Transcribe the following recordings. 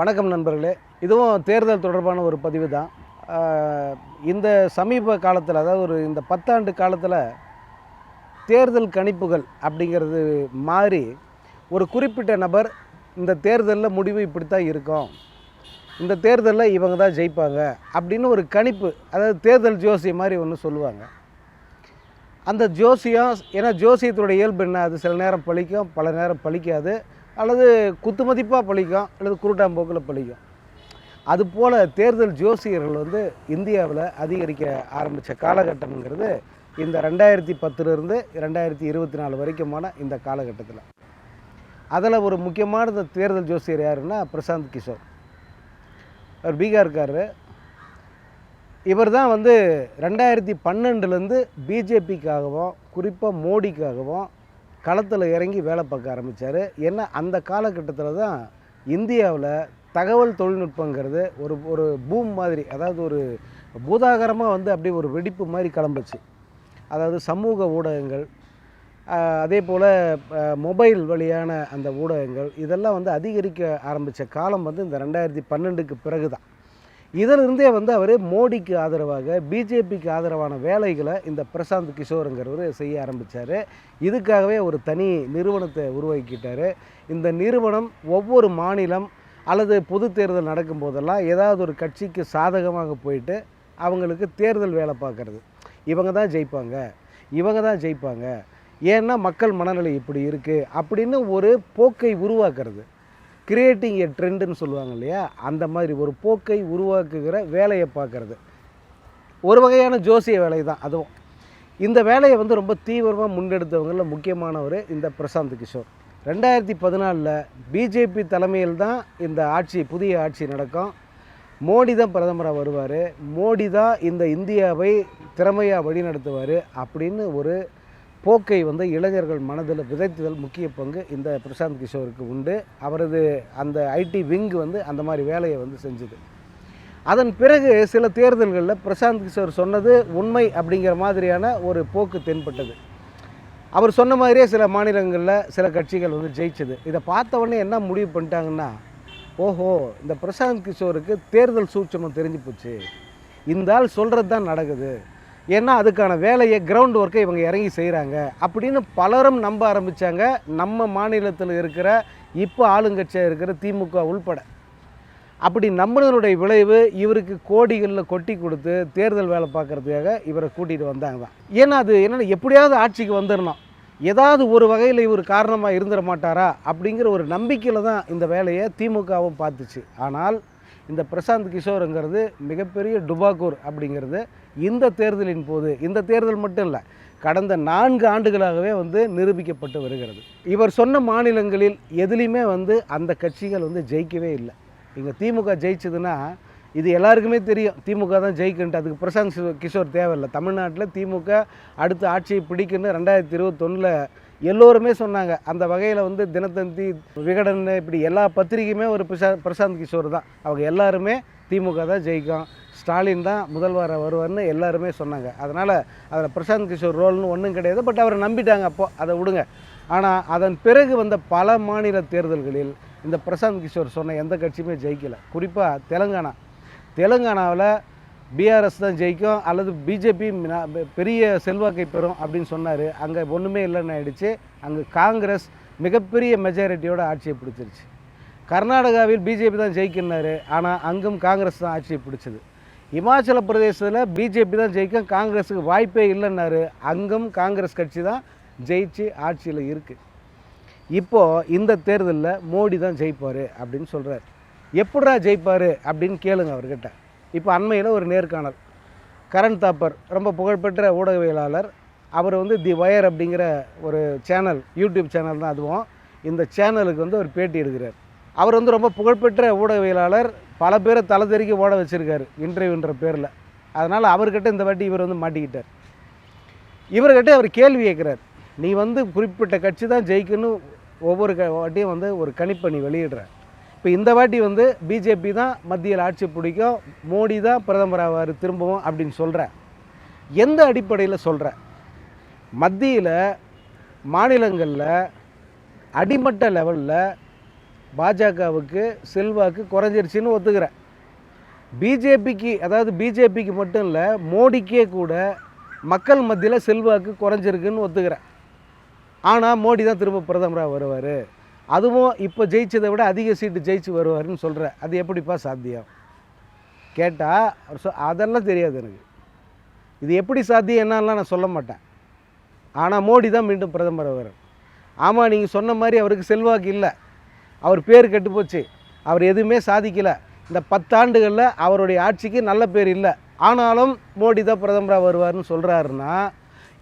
வணக்கம் நண்பர்களே. இதுவும் தேர்தல் தொடர்பான ஒரு பதிவு தான். இந்த சமீப காலத்தில் அதாவது ஒரு இந்த பத்தாண்டு காலத்தில் தேர்தல் கணிப்புகள் அப்படிங்கிறது மாறி ஒரு குறிப்பிட்ட நபர் இந்த தேர்தலில் முடிவு இப்படி தான் இருக்கும். இந்த தேர்தலில் இவங்க தான் ஜெயிப்பாங்க அப்படின்னு ஒரு கணிப்பு அதாவது தேர்தல் ஜோசியம் மாதிரி ஒன்று சொல்லுவாங்க. அந்த ஜோசியம் ஏன்னா ஜோசியத்தோட இயல்பு என்ன? அது சில நேரம் பழிக்கும் பல நேரம் பழிக்காது. அல்லது குத்து மதிப்பாக பழிக்கும் அல்லது குருட்டாம்போக்கில் பழிக்கும். அதுபோல் தேர்தல் ஜோசியர்கள் வந்து இந்தியாவில் அதிகரிக்க ஆரம்பித்த காலகட்டம்ங்கிறது இந்த ரெண்டாயிரத்தி பத்துலேருந்து ரெண்டாயிரத்தி இருபத்தி நாலு வரைக்குமான இந்த காலகட்டத்தில். அதில் ஒரு முக்கியமான தேர்தல் ஜோசியர் யாருன்னா பிரசாந்த் கிஷோர். அவர் பீகார்காரரு. இவர் தான் வந்து ரெண்டாயிரத்தி பன்னெண்டுலேருந்து பிஜேபிக்காகவும் குறிப்பாக மோடிக்காகவும் களத்தில் இறங்கி வேலை பார்க்க ஆரம்பித்தார் ஏன்னா அந்த காலகட்டத்தில் தான் இந்தியாவில் தகவல் தொழில்நுட்பங்கிறது ஒரு ஒரு பூம் மாதிரி அதாவது ஒரு பூதாகரமாக வந்து அப்படியே ஒரு வெடிப்பு மாதிரி கிளம்புச்சு. அதாவது சமூக ஊடகங்கள் அதே போல் மொபைல் வழியான அந்த ஊடகங்கள் இதெல்லாம் வந்து அதிகரிக்க ஆரம்பித்த காலம் வந்து இந்த ரெண்டாயிரத்தி பன்னெண்டுக்கு பிறகு தான் இதிலிருந்தே வந்து அவர் மோடிக்கு ஆதரவாக பிஜேபிக்கு ஆதரவான வேலைகளை இந்த பிரசாந்த் கிஷோருங்கிறவர் செய்ய ஆரம்பித்தார் இதுக்காகவே ஒரு தனி நிறுவனத்தை உருவாக்கிட்டார். இந்த நிறுவனம் ஒவ்வொரு மாநிலம் அல்லது பொது தேர்தல் நடக்கும்போதெல்லாம் ஏதாவது ஒரு கட்சிக்கு சாதகமாக போயிட்டு அவங்களுக்கு தேர்தல் வேலை பார்க்குறது. இவங்க தான் ஜெயிப்பாங்க. இவங்க தான் ஜெயிப்பாங்க. ஏன்னா மக்கள் மனநிலை இப்படி இருக்குது அப்படின்னு ஒரு போக்கை உருவாக்குறது. கிரியேட்டிங் எ ட்ரெண்டுன்னு சொல்லுவாங்க இல்லையா? அந்த மாதிரி ஒரு போக்கை உருவாக்குகிற வேலையை பார்க்குறது. ஒரு வகையான ஜோசிய வேலை தான் அதுவும். இந்த வேலையை வந்து ரொம்ப தீவிரமாக முன்னெடுத்தவங்களில் முக்கியமானவர் இந்த பிரசாந்த் கிஷோர். ரெண்டாயிரத்தி பதினாலில் பிஜேபி தலைமையில் தான் இந்த ஆட்சி புதிய ஆட்சி நடக்கும். மோடி தான் பிரதமராக வருவார். மோடி தான் இந்த இந்தியாவை திறமையாக வழிநடத்துவார் அப்படின்னு ஒரு போக்கை வந்து இளைஞர்கள் மனதில் விதைத்துதல் முக்கிய பங்கு இந்த பிரசாந்த் கிஷோருக்கு உண்டு. அவரது அந்த ஐடி விங் வந்து அந்த மாதிரி வேலையை வந்து செஞ்சுது. அதன் பிறகு சில தேர்தல்களில் பிரசாந்த் கிஷோர் சொன்னது உண்மை அப்படிங்கிற மாதிரியான ஒரு போக்கு தென்பட்டது. அவர் சொன்ன மாதிரியே சில மாநிலங்களில் சில கட்சிகள் வந்து ஜெயிச்சது. இதை பார்த்த உடனே என்ன முடிவு பண்ணிட்டாங்கன்னா ஓஹோ இந்த பிரசாந்த் கிஷோருக்கு தேர்தல் சூட்சமம் தெரிஞ்சு போச்சு. இந்த ஆள் சொல்கிறது தான் நடக்குது. ஏன்னா அதுக்கான வேலையை கிரவுண்ட் ஒர்க்கை இவங்க இறங்கி செய்கிறாங்க அப்படின்னு பலரும் நம்ப ஆரம்பித்தாங்க நம்ம மாநிலத்தில் இருக்கிற இப்போ ஆளுங்கட்சியாக இருக்கிற திமுக உள்பட. அப்படி நம்பினருடைய விளைவு இவருக்கு கோடிகளில் கொட்டி கொடுத்து தேர்தல் வேலை பார்க்கறதுக்காக இவரை கூட்டிகிட்டு வந்தாங்க. தான் ஏன்னா அது என்னென்ன எப்படியாவது ஆட்சிக்கு வந்துடணும் ஏதாவது ஒரு வகையில் இவர் காரணமாக இருந்துட மாட்டாரா அப்படிங்கிற ஒரு நம்பிக்கையில் தான் இந்த வேலையை திமுகவும் பார்த்துச்சு. ஆனால் இந்த பிரசாந்த் கிஷோருங்கிறது மிகப்பெரிய டுபாக்கூர் அப்படிங்கிறது இந்த தேர்தலின் போது இந்த தேர்தல் மட்டும் இல்லை கடந்த நான்கு ஆண்டுகளாகவே வந்து நிரூபிக்கப்பட்டு வருகிறது. இவர் சொன்ன மாநிலங்களில் எதுலேயுமே வந்து அந்த கட்சிகள் வந்து ஜெயிக்கவே இல்லை. இங்கே திமுக ஜெயிச்சதுன்னா இது எல்லாருக்குமே தெரியும். திமுக தான் ஜெயிக்குன்ட்டு. அதுக்கு பிரசாந்த் கிஷோர் தேவையில்லை. தமிழ்நாட்டில் திமுக அடுத்த ஆட்சியை பிடிக்குன்னு ரெண்டாயிரத்தி இருபத்தொன்னில் எல்லோருமே சொன்னாங்க. அந்த வகையில் வந்து தினத்தந்தி விகடன் இப்படி எல்லா பத்திரிகையுமே ஒரு பிரசா பிரசாந்த் கிஷோர் தான். அவங்க எல்லாருமே திமுக தான் ஜெயிக்கும். ஸ்டாலின் தான் முதல்வராக வருவார்னு எல்லாருமே சொன்னாங்க. அதனால் அதில் பிரசாந்த் கிஷோர் ரோல்னு ஒன்றும் கிடையாது. பட் அவரை நம்பிட்டாங்க அப்போது அதை விடுங்க. ஆனால் அதன் பிறகு வந்த பல மாநில தேர்தல்களில் இந்த பிரசாந்த் கிஷோர் சொன்ன எந்த கட்சியுமே ஜெயிக்கலை. குறிப்பாக தெலுங்கானா. தெலுங்கானாவில் பிஆர்எஸ் தான் ஜெயிக்கும் அல்லது பிஜேபி பெரிய செல்வாக்கை பெறும் அப்படின்னு சொன்னார். அங்கே ஒன்றுமே இல்லைன்னு ஆயிடுச்சு. அங்கே காங்கிரஸ் மிகப்பெரிய மெஜாரிட்டியோட ஆட்சியை பிடிச்சிருச்சு. கர்நாடகாவில் பிஜேபி தான் ஜெயிக்கினாரு ஆனால் அங்கும் காங்கிரஸ் தான் ஆட்சியை பிடிச்சது. இமாச்சல பிரதேசத்தில் பிஜேபி தான் ஜெயிக்கும் காங்கிரஸுக்கு வாய்ப்பே இல்லைன்னாரு. அங்கும் காங்கிரஸ் கட்சி தான் ஜெயிச்சு ஆட்சியில் இருக்குது இப்போது இந்த தேர்தலில் மோடி தான் ஜெயிப்பார் அப்படின்னு சொல்கிறார் எப்படா ஜெயிப்பார் அப்படின்னு கேளுங்க அவர்கிட்ட. இப்போ அண்மையில் ஒரு நேர்காணல். கரண் தாப்பர் ரொம்ப புகழ்பெற்ற ஊடகவியலாளர். அவர் வந்து தி வயர் அப்படிங்கிற ஒரு சேனல் யூடியூப் சேனல் தான் அதுவும். இந்த சேனலுக்கு வந்து ஒரு பேட்டி எடுக்கிறார். அவர் வந்து ரொம்ப புகழ்பெற்ற ஊடகவியலாளர். பல பேரை தலை தெறிக்க ஓட வச்சுருக்காரு இன்டர்வியூன்ற பேரில். அதனால் அவர்கிட்ட இந்த வாட்டி இவர் வந்து மாட்டிக்கிட்டார். இவர்கிட்ட அவர் கேள்வி கேட்குறார். நீ வந்து குறிப்பிட்ட கட்சி தான் ஜெயிக்கணும் ஒவ்வொரு க வாட்டியும் வந்து ஒரு கணிப்பை நீ வெளியிடுற. இப்போ இந்த வாட்டி வந்து பிஜேபி தான் மத்தியில் ஆட்சி பிடிக்கும். மோடி தான் பிரதமர் ஆவார் திரும்பவும் அப்படின்னு சொல்கிற எந்த அடிப்படையில் சொல்கிற மத்தியில் மாநிலங்களில் அடிமட்ட லெவலில் பாஜகவுக்கு செல்வாக்கு குறைஞ்சிருச்சின்னு ஒத்துக்கிறேன் பிஜேபிக்கு அதாவது பிஜேபிக்கு மட்டும் இல்லை மோடிக்கே கூட மக்கள் மத்தியில் செல்வாக்கு குறைஞ்சிருக்குன்னு ஒத்துக்கிறேன் ஆனால் மோடி தான் திரும்ப பிரதமராக வருவார். அதுவும் இப்போ ஜெயிச்சதை விட அதிக சீட்டு ஜெயிச்சு வருவாருன்னு சொல்கிற அது எப்படிப்பா சாத்தியம்? கேட்டால் அதெல்லாம் தெரியாது எனக்கு. இது எப்படி சாத்தியம் என்னெல்லாம் நான் சொல்ல மாட்டேன். ஆனால் மோடி தான் மீண்டும் பிரதமர் அவர். ஆமாம் நீங்கள் சொன்ன மாதிரி அவருக்கு செல்வாக்கு இல்லை. அவர் பேர் கெட்டு போச்சு. அவர் எதுவுமே சாதிக்கலை. இந்த பத்தாண்டுகளில் அவருடைய ஆட்சிக்கு நல்ல பேர் இல்லை. ஆனாலும் மோடி தான் பிரதமராக வருவார்னு சொல்கிறாருன்னா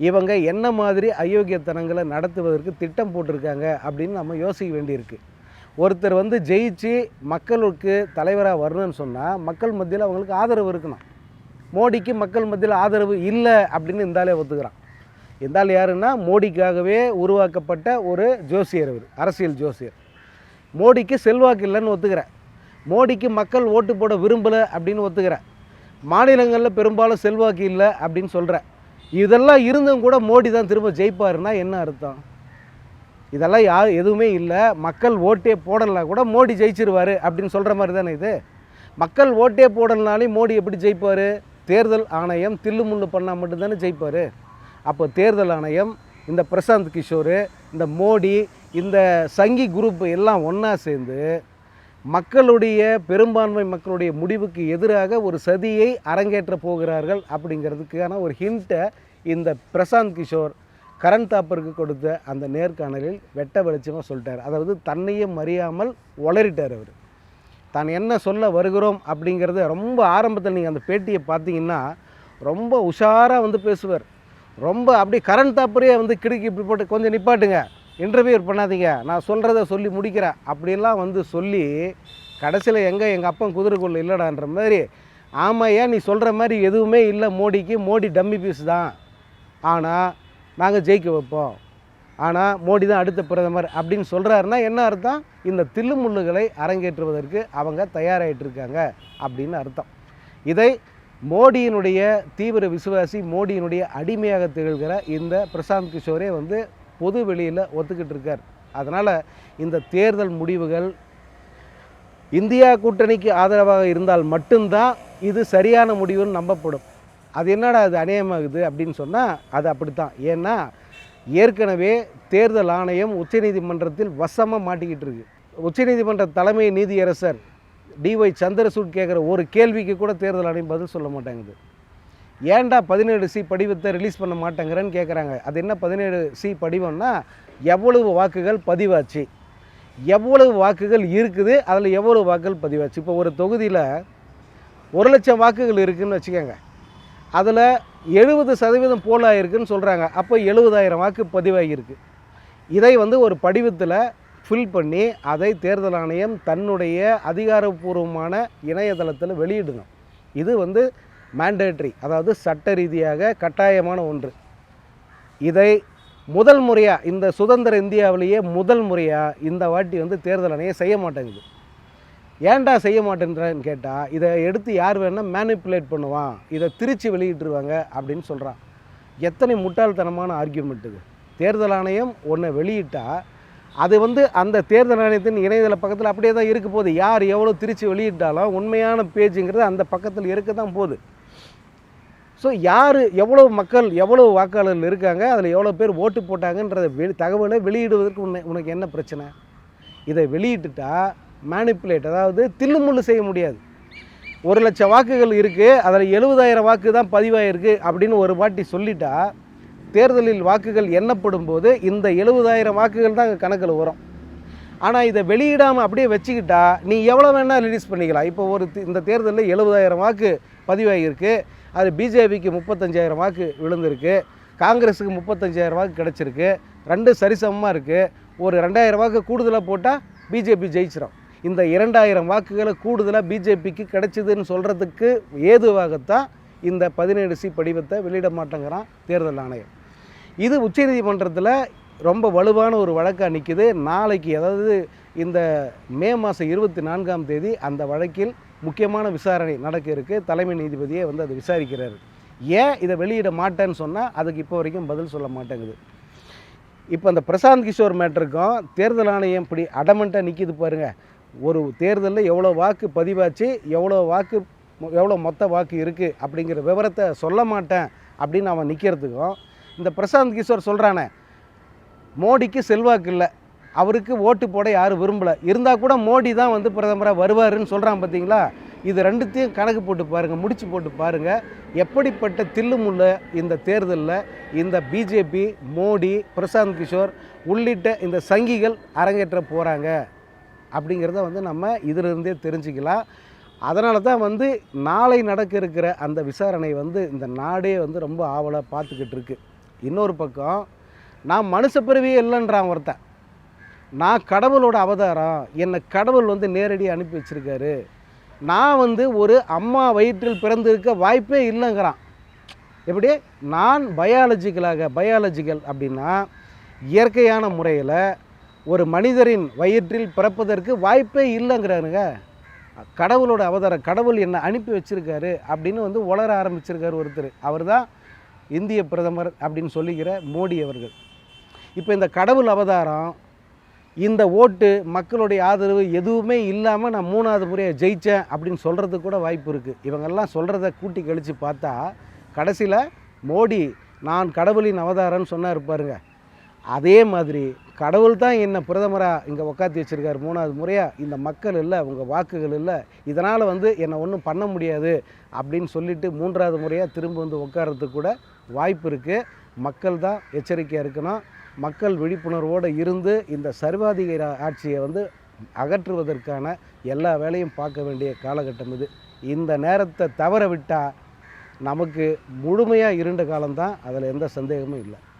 இவங்க என்ன மாதிரி அயோக்கியத்தனங்களை நடத்துவதற்கு திட்டம் போட்டிருக்காங்க அப்படின்னு நம்ம யோசிக்க வேண்டியிருக்கு. ஒருத்தர் வந்து ஜெயிச்சு மக்களுக்கு தலைவராக வரணும்னு சொன்னால் மக்கள் மத்தியில் அவங்களுக்கு ஆதரவு இருக்கணும். மோடிக்கு மக்கள் மத்தியில் ஆதரவு இல்லை அப்படின்னு இருந்தாலே ஒத்துக்கிறான். இருந்தால் யாருன்னா மோடிக்காகவே உருவாக்கப்பட்ட ஒரு ஜோசியர் அவர் அரசியல் ஜோசியர். மோடிக்கு செல்வாக்கு இல்லைன்னு ஒத்துக்கிறேன். மோடிக்கு மக்கள் ஓட்டு போட விரும்பலை அப்படின்னு ஒத்துக்கிறேன். மாநிலங்களில் பெரும்பாலும் செல்வாக்கு இல்லை அப்படின்னு சொல்கிறேன் இதெல்லாம் இருந்தும் கூட மோடி தான் திரும்ப ஜெயிப்பாருன்னா என்ன அர்த்தம்? இதெல்லாம் யா எதுவுமே இல்லை. மக்கள் ஓட்டே போடலாம் கூட மோடி ஜெயிச்சிருவார் அப்படின்னு சொல்கிற மாதிரி தானே இது? மக்கள் ஓட்டே போடலனாலே மோடி எப்படி ஜெயிப்பார்? தேர்தல் ஆணையம் தில்லுமுள்ளு பண்ணால் மட்டும்தானே ஜெயிப்பார். அப்போ தேர்தல் ஆணையம் இந்த பிரசாந்த் கிஷோர் இந்த மோடி இந்த சங்கி குரூப் எல்லாம் ஒன்றா சேர்ந்து மக்களுடைய பெரும்பான்மை மக்களுடைய முடிவுக்கு எதிராக ஒரு சதியை அரங்கேற்ற போகிறார்கள் அப்படிங்கிறதுக்கான ஒரு ஹிண்ட்டை இந்த பிரசாந்த் கிஷோர் கரண் தாப்பருக்கு கொடுத்த அந்த நேர்காணலில் வெட்ட வெளிச்சமாக சொல்லிட்டார். அதாவது தன்னையும் அறியாமல் உளறிட்டார் அவர். தான் என்ன சொல்ல வருகிறோம் அப்படிங்கிறத ரொம்ப ஆரம்பத்தில் நீங்கள் அந்த பேட்டியை பார்த்தீங்கன்னா ரொம்ப உஷாராக வந்து பேசுவார். ரொம்ப அப்படியே கரண் தாப்பரே வந்து கிடுக்கி இப்படி போட்டு கொஞ்சம் நிப்பாட்டுங்க. இன்டர்வியூர் பண்ணாதீங்க. நான் சொல்கிறத சொல்லி முடிக்கிறேன். அப்படிலாம் வந்து சொல்லி கடைசியில் எங்கே எங்கள் அப்பன் குதிரைக்குள்ளே இல்லைடான்ற மாதிரி ஆமாய்யா நீ சொல்கிற மாதிரி எதுவுமே இல்லை மோடிக்கு. மோடி டம்மி பீஸ் தான். ஆனால் நாங்கள் ஜெயிக்க வைப்போம். ஆனால் மோடி தான் அடுத்த பிரதமர். அப்படின்னு சொல்கிறாருன்னா என்ன அர்த்தம்? இந்த தில்லுமுள்ளுகளை அரங்கேற்றுவதற்கு அவங்க தயாராகிட்டு இருக்காங்க அப்படின்னு அர்த்தம். இதை மோடியினுடைய தீவிர விசுவாசி மோடியினுடைய அடிமையாக திகழ்கிற இந்த பிரசாந்த் கிஷோரே வந்து பொது வெளியில் ஒத்துக்கிட்டு இருக்கார். அதனால் இந்த தேர்தல் முடிவுகள் இந்தியா கூட்டணிக்கு ஆதரவாக இருந்தால் மட்டும்தான் இது சரியான முடிவுன்னு நம்பப்படும். அது என்னடா அது அநியாயமாகுது அப்படின்னு சொன்னால் அது அப்படித்தான். ஏன்னா ஏற்கனவே தேர்தல் ஆணையம் உச்சநீதிமன்றத்தில் வசமாக மாட்டிக்கிட்டு இருக்கு. உச்சநீதிமன்ற தலைமை நீதியரசர் டிஒய் சந்திரசூட் கேட்குற ஒரு கேள்விக்கு கூட தேர்தல் ஆணையம் பதில் சொல்ல மாட்டேங்குது ஏன்டா பதினேழு சி படிவத்தை ரிலீஸ் பண்ண மாட்டேங்கிறேன்னு கேட்குறாங்க அது என்ன பதினேழு சி படிவம்னா எவ்வளவு வாக்குகள் பதிவாச்சு? எவ்வளவு வாக்குகள் இருக்குது? அதில் எவ்வளவு வாக்குகள் பதிவாச்சு? இப்போ ஒரு தொகுதியில் ஒரு லட்சம் வாக்குகள் இருக்குதுன்னு வச்சுக்கோங்க. அதில் எழுபது சதவீதம் போல் ஆகிருக்குன்னு சொல்கிறாங்க அப்போ எழுபதாயிரம் வாக்கு பதிவாகியிருக்கு இதை வந்து ஒரு படிவத்தில் ஃபில் பண்ணி அதை தேர்தல் ஆணையம் தன்னுடைய அதிகாரப்பூர்வமான இணையதளத்தில் வெளியிடணும். இது வந்து மேண்டேட்ரி அதாவது சட்ட ரீதியாக கட்டாயமான ஒன்று. இதை முதல் முறையாக இந்த சுதந்திர இந்தியாவிலேயே முதல் முறையாக இந்த வாட்டி வந்து தேர்தல் ஆணையம் செய்ய மாட்டேங்குது. ஏன்டா செய்ய மாட்டேன்றான்னு கேட்டால் இதை எடுத்து யார் வேணால் மேனிப்புலேட் பண்ணுவான் இதை திரித்து வெளியிட்டுருவாங்க அப்படின்னு சொல்கிறான் எத்தனை முட்டாள்தனமான ஆர்கியூமெண்ட் இது. தேர்தல் ஆணையம் ஒன்றை வெளியிட்டால் அது வந்து அந்த தேர்தல் ஆணையத்தின் இணையதள பக்கத்தில் அப்படியே தான் இருக்க போகுது. யார் எவ்வளோ திரித்து வெளியிட்டாலும் உண்மையான பேஜுங்கிறது அந்த பக்கத்தில் இருக்க தான் போகுது. ஸோ யார் எவ்வளோ மக்கள் எவ்வளோ வாக்காளர்கள் இருக்காங்க அதில் எவ்வளோ பேர் ஓட்டு போட்டாங்கன்றத வெளி தகவலை வெளியிடுவதற்கு உன்னை உனக்கு என்ன பிரச்சனை? இதை வெளியிட்டுட்டா மேனிப்புலேட் அதாவது தில்லுமுள்ளு செய்ய முடியாது. ஒரு லட்சம் வாக்குகள் இருக்குது அதில் எழுபதாயிரம் வாக்கு தான் பதிவாயிருக்கு அப்படின்னு ஒரு வாட்டி சொல்லிட்டா தேர்தலில் வாக்குகள் எண்ணப்படும் போது இந்த எழுபதாயிரம் வாக்குகள் தான் அங்கே கணக்கில் வரும். ஆனால் இதை வெளியிடாமல் அப்படியே வச்சுக்கிட்டா நீ எவ்வளோ வேணால் ரிலீஸ் பண்ணிக்கலாம். இப்போ ஒரு இந்த தேர்தலில் எழுபதாயிரம் வாக்கு பதிவாகியிருக்கு. அது பிஜேபிக்கு முப்பத்தஞ்சாயிரம் வாக்கு விழுந்திருக்கு. காங்கிரஸுக்கு முப்பத்தஞ்சாயிரம் வாக்கு கிடச்சிருக்கு. ரெண்டு சரிசமமாக இருக்குது ஒரு ரெண்டாயிரம் வாக்கு கூடுதலாக போட்டால் பிஜேபி ஜெயிச்சிடும் இந்த இரண்டாயிரம் வாக்குகளை கூடுதலாக பிஜேபிக்கு கிடைச்சிதுன்னு சொல்கிறதுக்கு ஏதுவாகத்தான் இந்த பதினேழு சி படிவத்தை வெளியிட மாட்டேங்கிறான் தேர்தல் ஆணையம். இது உச்சநீதிமன்றத்தில் ரொம்ப வலுவான ஒரு வழக்காக நிற்கிது நாளைக்கு அதாவது இந்த மே மாதம் இருபத்தி நான்காம் தேதி அந்த வழக்கில் முக்கியமான விசாரணை நடக்க இருக்கு. தலைமை நீதிபதியே வந்து அதை விசாரிக்கிறார். ஏன் இதை வெளியிட மாட்டேன்னு சொன்னால் அதுக்கு இப்போ வரைக்கும் பதில் சொல்ல மாட்டேங்குது. இப்போ அந்த பிரசாந்த் கிஷோர் மேட்டருக்கும் தேர்தல் ஆணையம் இப்படி அடமெண்ட்டாக நிற்கிது பாருங்க. ஒரு தேர்தலில் எவ்வளோ வாக்கு பதிவாச்சு எவ்வளோ வாக்கு எவ்வளோ மொத்த வாக்கு இருக்குது அப்படிங்கிற விவரத்தை சொல்ல மாட்டேன் அப்படின்னு அவன் நிற்கிறதுக்கும் இந்த பிரசாந்த் கிஷோர் சொல்கிறானே மோடிக்கு செல்வாக்கு இல்லை. அவருக்கு ஓட்டு போட யாரும் விரும்பலை. இருந்தால் கூட மோடி தான் வந்து பிரதமராக வருவாருன்னு சொல்கிறான் பார்த்தீங்களா இது ரெண்டுத்தையும் கணக்கு போட்டு பாருங்கள் முடிச்சு போட்டு பாருங்கள் எப்படிப்பட்ட தில்லுமுள்ள இந்த தேர்தலில் இந்த பிஜேபி மோடி பிரசாந்த் கிஷோர் உள்ளிட்ட இந்த சங்கிகள் அரங்கேற்ற போகிறாங்க அப்படிங்கிறத வந்து நம்ம இதிலிருந்தே தெரிஞ்சுக்கலாம். அதனால தான் வந்து நாளை நடக்க இருக்கிற அந்த விசாரணை வந்து இந்த நாடே வந்து ரொம்ப ஆவலாக பார்த்துக்கிட்டு இருக்கு. இன்னொரு பக்கம் நான் மனுஷ பிறவியே இல்லைன்றான் ஒருத்தன். நான் கடவுளோட அவதாரம் என்னை கடவுள் வந்து நேரடி அனுப்பி வச்சுருக்காரு. நான் வந்து ஒரு அம்மா வயிற்றில் பிறந்திருக்க வாய்ப்பே இல்லைங்கிறான். எப்படி? நான் பயாலஜிக்கலாக பயாலஜிக்கல் அப்படின்னா இயற்கையான முறையில் ஒரு மனிதரின் வயிற்றில் பிறப்பதற்கு வாய்ப்பே இல்லைங்கிறாருங்க. கடவுளோட அவதாரம் கடவுள் என்னை அனுப்பி வச்சுருக்காரு அப்படின்னு வந்து உளர ஆரம்பிச்சிருக்காரு ஒருத்தர். அவர் தான் இந்திய பிரதமர் அப்படின்னு சொல்லிக்கிற மோடி அவர்கள். இப்போ இந்த கடவுள் அவதாரம் இந்த ஓட்டு மக்களுடைய ஆதரவு எதுவுமே இல்லாமல் நான் மூணாவது முறையை ஜெயித்தேன் அப்படின்னு சொல்கிறதுக்கு கூட வாய்ப்பு இருக்குது இவங்கெல்லாம் சொல்கிறத கூட்டி கழித்து பார்த்தா கடைசியில் மோடி நான் கடவுளின் அவதாரம்னு சொன்னார் பாருங்க. அதே மாதிரி கடவுள் தான் என்னை பிரதமராக இங்கே உக்காத்தி வச்சுருக்கார் மூணாவது முறையாக இந்த மக்கள் இல்லை உங்கள் வாக்குகள் இல்லை இதனால் வந்து என்னை ஒன்றும் பண்ண முடியாது அப்படின்னு சொல்லிட்டு மூன்றாவது முறையாக திரும்ப வந்து உட்கார்றதுக்கு கூட வாய்ப்பு இருக்குது மக்கள் தான் எச்சரிக்கையாக இருக்கணும். மக்கள் விழிப்புணர்வோடு இருந்து இந்த சர்வாதிகார ஆட்சியை வந்து அகற்றுவதற்கான எல்லா வேலையும் பார்க்க வேண்டிய காலகட்டம் இது. இந்த நேரத்தை தவற விட்டால் நமக்கு முழுமையாக இருண்ட காலம்தான். அதில் எந்த சந்தேகமும் இல்லை.